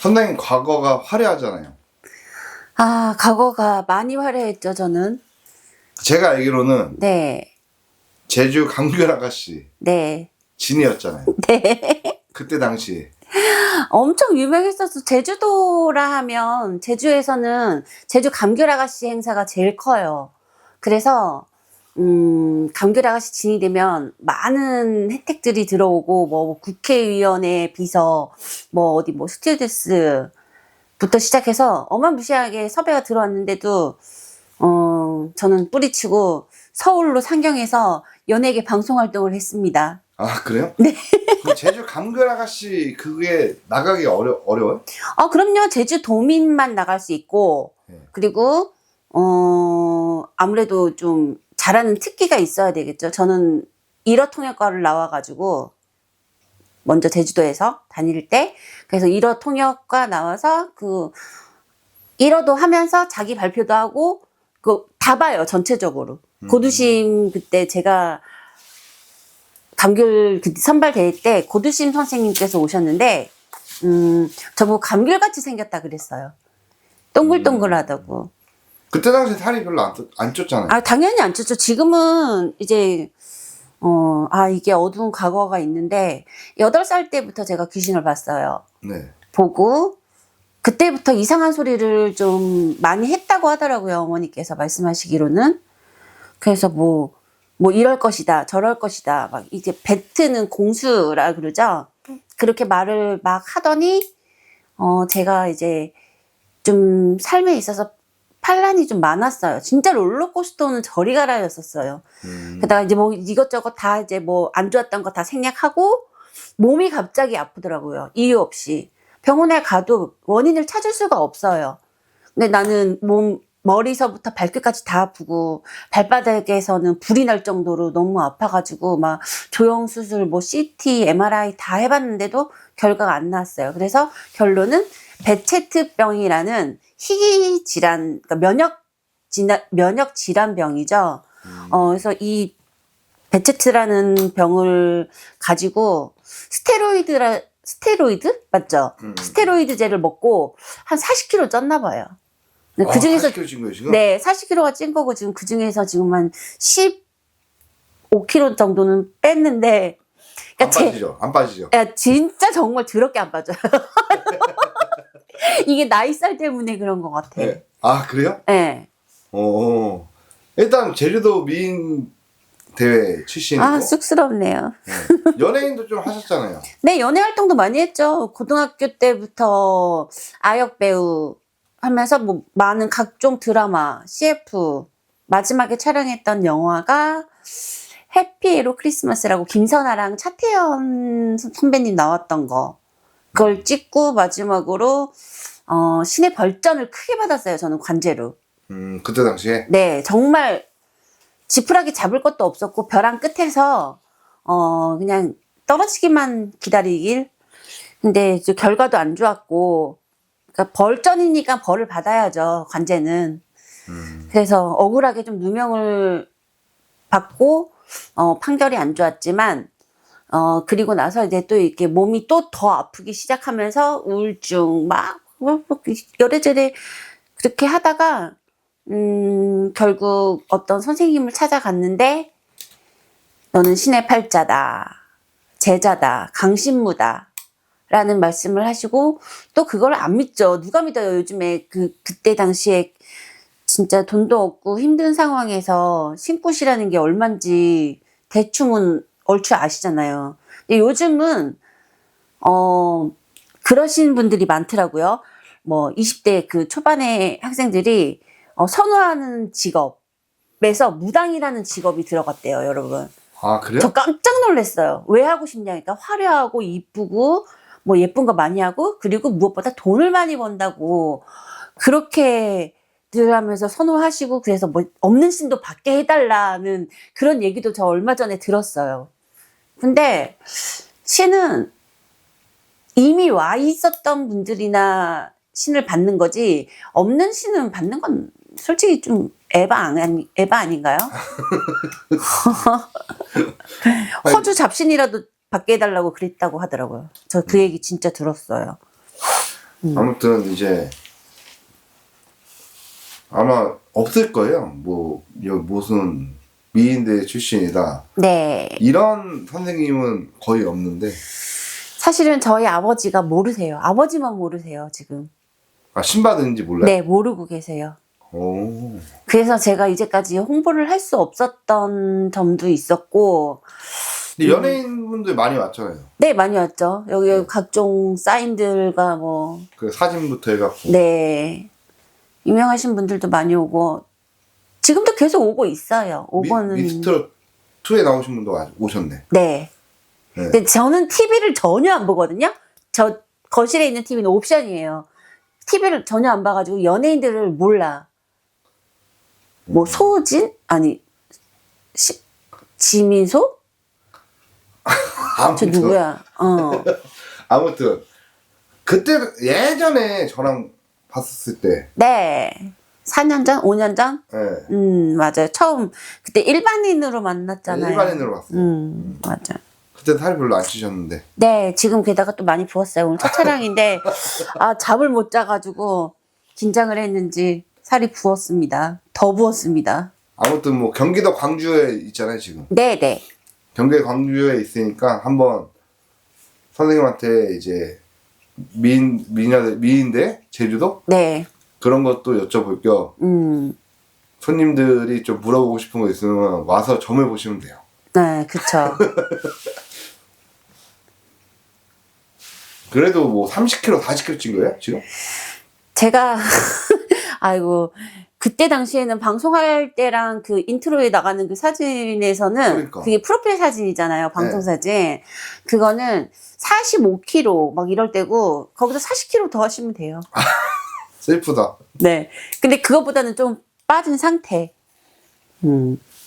선생님 과거가 화려하잖아요. 아, 과거가 많이 화려했죠, 저는. 제가 알기로는 네, 제주 강귤 아가씨 네, 진이었잖아요. 네. 그때 당시에. 엄청 유명했었어. 제주도라 하면, 제주에서는 제주 감귤 아가씨 행사가 제일 커요. 그래서, 음, 감귤 아가씨 진이 되면 많은 혜택들이 들어오고, 뭐, 국회의원의 비서, 뭐, 어디 뭐, 스튜디오스부터 시작해서 어마무시하게 섭외가 들어왔는데도, 어, 저는 뿌리치고 서울로 상경해서 연예계 방송 활동을 했습니다. 아 그래요? 네. 그럼 제주 감귤 아가씨 그게 나가기 어려 어려워요? 어, 그럼요. 제주 도민만 나갈 수 있고, 네. 그리고, 어, 아무래도 좀 잘하는 특기가 있어야 되겠죠. 저는 일어 통역과를 나와가지고, 먼저 제주도에서 다닐 때, 그래서 일어 통역과 나와서 그, 일어도 하면서 자기 발표도 하고, 그, 다 봐요, 전체적으로. 고두심 그때 제가 감귤 그 선발 대회 때 고두심 선생님께서 오셨는데, 음, 저보고 감귤같이 생겼다 그랬어요. 동글동글하다고. 그때 당시 살이 별로 안, 쪘- 안 쪘잖아요. 아, 당연히 안 쪘죠. 지금은 이제, 어, 아, 이게 어두운 과거가 있는데, 8살 때부터 제가 귀신을 봤어요. 네. 보고, 그때부터 이상한 소리를 좀 많이 했다고 하더라고요. 어머니께서 말씀하시기로는. 그래서 뭐, 뭐 이럴 것이다, 저럴 것이다. 막 이제 뱉트는 공수라 그러죠. 그렇게 말을 막 하더니, 어, 제가 이제 좀 삶에 있어서 판란이 좀 많았어요. 진짜 롤러코스터는 저리 가라였었어요. 음, 게다가 이제 뭐 이것저것 다 이제 뭐 안 좋았던 거 다 생략하고 몸이 갑자기 아프더라고요. 이유 없이. 병원에 가도 원인을 찾을 수가 없어요. 근데 나는 몸, 머리서부터 발끝까지 다 아프고 발바닥에서는 불이 날 정도로 너무 아파가지고 막 조영수술, 뭐 CT, MRI 다 해봤는데도 결과가 안 나왔어요. 그래서 결론은 베체트병이라는 희귀 질환, 그러니까 면역 질환, 면역 질환 병이죠. 어, 그래서 이 베체트라는 병을 가지고 스테로이드라 스테로이드 맞죠? 음. 스테로이드제를 먹고 한 40kg 쪘나 봐요. 그 중에서 40kg 찐 거예요 지금? 네, 40kg가 찐 거고 지금 그 중에서 지금 한 15kg 정도는 뺐는데 안 그러니까 제- 빠지죠? 안 빠지죠? 야, 진짜 정말 더럽게 안 빠져요. 이게 나이 살 때문에 그런 것 같아. 네. 아 그래요? 네. 어. 일단 제주도 미인 대회 출신이고 아, 쑥스럽네요. 네. 연예인도 좀 하셨잖아요. 네, 연애 활동도 많이 했죠. 고등학교 때부터 아역 배우 하면서 뭐 많은 각종 드라마, CF, 마지막에 촬영했던 영화가 해피에로 크리스마스라고 김선아랑 차태현 선배님 나왔던 거. 그걸 찍고 마지막으로 어, 신의 벌전을 크게 받았어요. 저는 관제로. 음 그때 당시에 네, 정말 지푸라기 잡을 것도 없었고 벼랑 끝에서 어 그냥 떨어지기만 기다리길. 근데 이제 결과도 안 좋았고, 그러니까 벌전이니까 벌을 받아야죠 관제는. 음, 그래서 억울하게 좀 누명을 받고 어 판결이 안 좋았지만. 어, 그리고 나서 이제 또 이렇게 몸이 또 더 아프기 시작하면서 우울증, 막, 뭐, 뭐, 여래저래 그렇게 하다가, 음, 결국 어떤 선생님을 찾아갔는데, 너는 신의 팔자다, 제자다, 강신무다, 라는 말씀을 하시고, 또 그걸 안 믿죠. 누가 믿어요, 요즘에 그, 그때 당시에 진짜 돈도 없고 힘든 상황에서 신굿이라는 게 얼만지 대충은 얼추 아시잖아요. 요즘은, 어, 그러신 분들이 많더라고요. 뭐, 20대 그 초반의 학생들이 어, 선호하는 직업에서 무당이라는 직업이 들어갔대요, 여러분. 아 그래요? 저 깜짝 놀랐어요. 왜 하고 싶냐니까 화려하고 이쁘고 뭐 예쁜 거 많이 하고 그리고 무엇보다 돈을 많이 번다고 그렇게 들 하면서 선호하시고 그래서 뭐 없는 신도 받게 해달라는 그런 얘기도 저 얼마 전에 들었어요. 근데 신은 이미 와 있었던 분들이나 신을 받는 거지 없는 신은 받는 건 솔직히 좀 에바 아니 에바 아닌가요? 허주 잡신이라도 받게 해달라고 그랬다고 하더라고요. 저 그 얘기 진짜 들었어요. 아무튼 이제 아마 없을 거예요. 뭐 여기 무슨 미인대 출신이다 네. 이런 선생님은 거의 없는데 사실은 저희 아버지가 모르세요. 아버지만 모르세요, 지금. 아 신받은지 몰라요. 네, 모르고 계세요. 오. 그래서 제가 이제까지 홍보를 할 수 없었던 점도 있었고, 근데 연예인분들 많이 왔잖아요. 네, 많이 왔죠. 여기 각종 사인들과 뭐, 그 사진부터 해갖고 네. 유명하신 분들도 많이 오고, 지금도 계속 오고 있어요. 오고는. 미, 미스터 2에 나오신 분도 와- 오셨네. 네. 네. 근데 저는 TV를 전혀 안 보거든요. 저 거실에 있는 TV는 옵션이에요. TV를 전혀 안 봐가지고 연예인들을 몰라. 뭐 소진 아니 시, 지민소? 저 아무튼 누구야? 어. 아무튼 그때 예전에 저랑 봤었을 때, 네. 4년 전, 5년 전? 예, 음 맞아요. 처음 그때 일반인으로 만났잖아요. 일반인으로 봤어요. 음 맞아. 그때 살이 별로 안 찌셨는데. 네, 지금 게다가 또 많이 부었어요. 오늘 첫 촬영인데, 아, 잠을 못 자가지고, 긴장을 했는지, 살이 부었습니다. 더 부었습니다. 아무튼 뭐 경기도 광주에 있잖아요 지금. 네네. 경기 광주에 있으니까 한번 선생님한테 이제 미인 미녀 미인대 제주도 네. 그런 것도 여쭤볼 겸 음, 손님들이 좀 물어보고 싶은 거 있으면 와서 점을 보시면 돼요. 네, 그쵸. 그래도 뭐 30kg, 40kg 찐 거예요 지금? 제가, 아이고, 그때 당시에는 방송할 때랑 그 인트로에 나가는 그 사진에서는, 그러니까. 그게 프로필 사진이잖아요. 방송 사진. 그거는 45kg 막 이럴 때고, 거기서 40kg 더 하시면 돼요. 슬프다. 네. 근데 그것보다는 좀 빠진 상태. 음.